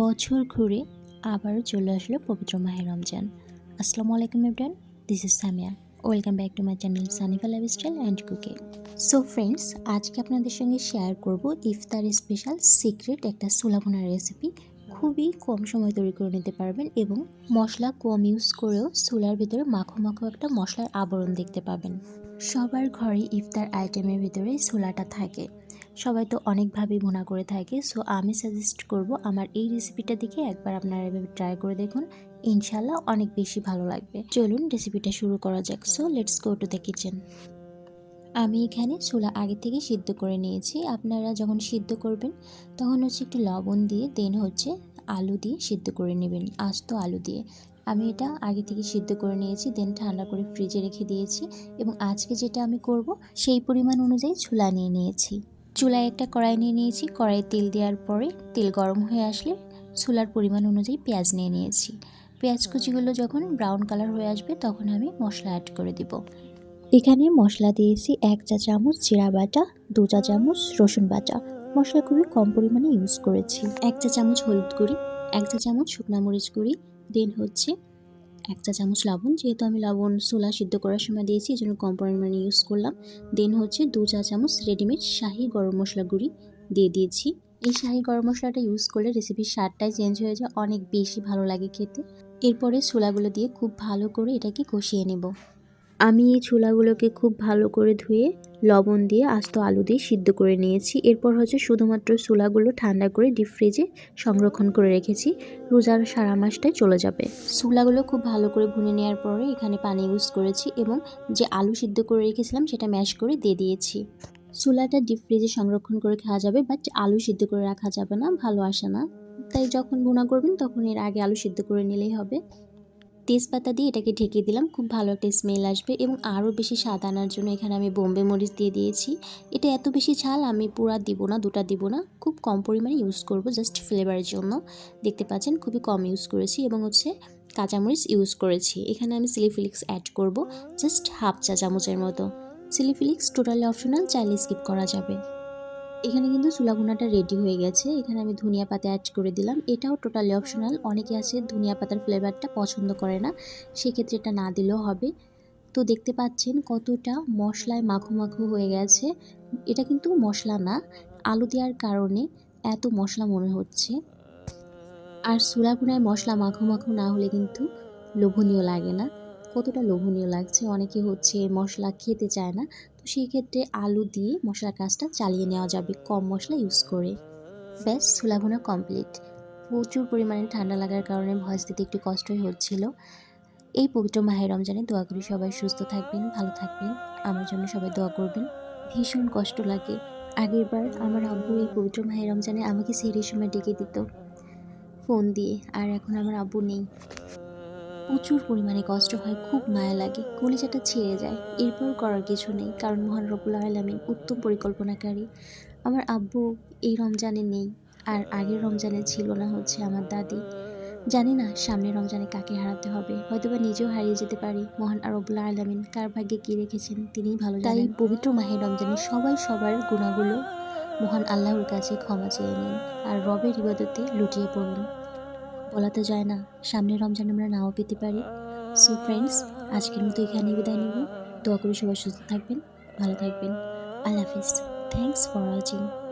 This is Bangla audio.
বছর ঘুরে আবার চলে আসলো পবিত্র মাহে রমজান। আসসালামু আলাইকুম everyone this is Samia welcome back to my channel Sanifa lifestyle and কুকে so friends আজকে আপনাদের সঙ্গে শেয়ার করব ইফতার স্পেশাল সিক্রেট একটা সুলাভুনার রেসিপি খুবই কম সময় তৈরি করে নিতে পারবেন এবং মশলা কম ইউজ করেও চুলার ভিতরে মাখো মাখো একটা মশলার আবরণ দেখতে পাবেন। সবার ঘরে ইফতার আইটেমের ভিতরে ছোলাটা থাকে। সবাই তো অনেকভাবেই ভুনা করে থাকে সো আমি সাজেস্ট করব আমার এই রেসিপিটা দিকে একবার আপনারা এভাবে ট্রাই করে দেখুন ইনশাল্লাহ অনেক বেশি ভালো লাগবে। চলুন রেসিপিটা শুরু করা যাক so let's go to the kitchen আমি এখানে ছোলা আগে থেকে সিদ্ধ করে নিয়েছি, আপনারা যখন সিদ্ধ করবেন, তখন হচ্ছে একটু লবণ দিয়ে দেন হচ্ছে আলু দিয়ে সিদ্ধ করে নেবেন, আস্ত আলু দিয়ে। আমি এটা আগে থেকে সিদ্ধ করে নিয়েছি দেন ঠান্ডা করে ফ্রিজে রেখে দিয়েছি, এবং আজকে যেটা আমি করব, সেই পরিমাণ অনুযায়ী ছোলা নিয়ে নিয়েছি। চুলায় একটা কড়াই নিয়ে নিয়েছি। কড়াইয়ে তেল দেওয়ার পরে তেল গরম হয়ে আসলে ছোলার পরিমাণ অনুযায়ী পেঁয়াজ নিয়ে নিয়েছি। পেঁয়াজ কুচিগুলো যখন ব্রাউন কালার হয়ে আসবে তখন আমি মশলা অ্যাড করে দিব। এখানে মশলা দিয়েছি এক চা চামচ জিরা বাটা, দু চা চামচ রসুন বাটা। মশলা খুবই কম পরিমাণে ইউজ করেছি। এক চা চামচ হলুদ গুঁড়ি, এক চা চামচ শুকনা মরিচ গুঁড়ি দেন হচ্ছে এক চা চামচ লবণ, যেহেতু আমি লবণ ছোলা সিদ্ধ করার সময় দিয়েছি এই জন্য কম পরিমাণে ইউজ করলাম। দেন হচ্ছে দু চা চামচ রেডিমেড শাহি গরম মশলা গুঁড়ি দিয়ে দিয়েছি। এই শাহি গরম মশলাটা ইউজ করলে রেসিপির স্বাদটাই চেঞ্জ হয়ে যায়, অনেক বেশি ভালো লাগে খেতে। এরপরে ছোলাগুলো দিয়ে খুব ভালো করে এটাকে কষিয়ে নেব। আমি এই ছোলাগুলোকে খুব ভালো করে ধুয়ে লবণ দিয়ে আস্ত আলু দিয়ে সিদ্ধ করে নিয়েছি। এরপর হচ্ছে শুধুমাত্র ছোলাগুলো ঠান্ডা করে ডিপ ফ্রিজে সংরক্ষণ করে রেখেছি। রোজার সারা মাসটায় চলে যাবে। ছোলাগুলো খুব ভালো করে ভুনে নেওয়ার পরে এখানে পানি ইউজ করেছি এবং যে আলু সিদ্ধ করে রেখেছিলাম সেটা ম্যাশ করে দিয়ে দিয়েছি। ছোলাটা ডিপ ফ্রিজে সংরক্ষণ করে খাওয়া যাবে বাট আলু সিদ্ধ করে রাখা যাবে না, ভালো আসে না। তাই যখন ভুনা করবেন তখন এর আগে আলু সিদ্ধ করে নিলেই হবে। তেজপাতা দিয়ে এটাকে ঢেকে দিলাম, খুব ভালো একটা স্মেল আসবে এবং আরও বেশি স্বাদ আনার জন্য এখানে আমি বোম্বে মরিচ দিয়ে দিয়েছি। এটা এত বেশি ঝাল আমি পুরা দিব না, দুটা দিব না, খুব কম পরিমাণে ইউজ করব জাস্ট ফ্লেভারের জন্য। দেখতে পাচ্ছেন খুবই কম ইউজ করেছি এবং হচ্ছে কাঁচামরিচ ইউজ করেছি। এখানে আমি সিলিফিলিক্স অ্যাড করব জাস্ট হাফ চা চামচের মতো সিলিফিলিক্স টোটালি অপশনাল চাইলে স্কিপ করা যাবে। এখানে কিন্তু চুলাগুনাটা রেডি হয়ে গেছে। এখানে আমি ধনিয়া পাতা অ্যাড করে দিলাম। এটাও টোটালি অপশনাল অনেকে আছে ধনিয়া পাতার ফ্লেভারটা পছন্দ করে না। সেক্ষেত্রে এটা না দিলেও হবে। তো দেখতে পাচ্ছেন কতটা মশলায় মাখো মাখো হয়ে গেছে। এটা কিন্তু মশলা না, আলু দেওয়ার কারণে এত মশলা মনে হচ্ছে। আর সুলাগুনায় মশলা মাখো মাখো না হলে কিন্তু লোভনীয় লাগে না। কতটা লোভনীয় লাগছে। অনেকে হচ্ছে মশলা খেতে চায় না। তো সেই ক্ষেত্রে আলু দিয়ে মশলার কাজটা চালিয়ে নেওয়া যাবে কম মশলা ইউজ করে। ব্যাস, ছোলা ভুনা কমপ্লিট প্রচুর পরিমাণে ঠান্ডা লাগার কারণে ভয়েস দিতে একটু কষ্টই হচ্ছিল। এই পবিত্র মাহের রমজানে দোয়া করি সবাই সুস্থ থাকবেন, ভালো থাকবেন। আমার জন্য সবাই দোয়া করবেন। ভীষণ কষ্ট লাগে। আগের বার আমার আব্বু এই পবিত্র মাহের রমজানে আমাকে সেরির সময় ডেকে দিত। ফোন দিয়ে, আর এখন আমার আব্বু নেই। প্রচুর পরিমাণে কষ্ট হয় খুব মায়া লাগে কলিজাটা ছিঁড়ে যায়। এরপর করার কিছু নেই কারণ মহান রবুল্লা আলমিন উত্তম পরিকল্পনাকারী। আমার আব্বু এই রমজানে নেই আর আগের রমজানে ছিল না হচ্ছে আমার দাদি। জানি না সামনের রমজানে কাকে হারাতে হবে হয়তোবা নিজেও হারিয়ে যেতে পারি মহান রবুল্লা আলমিন কার ভাগ্যে কী রেখেছেন তিনিই ভালো তাই পবিত্র মাহের রমজানে সবাই সবার গুণাগুলো মহান আল্লাহর কাছে ক্ষমা চেয়ে নিন আর রবের ইবাদতে লুটিয়ে পড়ুন। বলা তো যায় না। সামনে রমজান আমরা নাও পেতে পারি। সো ফ্রেন্ডস আজকের মতো এখানে বিদায় নেব। দোয়া করে সবাই সুস্থ থাকবেন, ভালো থাকবেন। আল্লাহ হাফিজ। Thanks for watching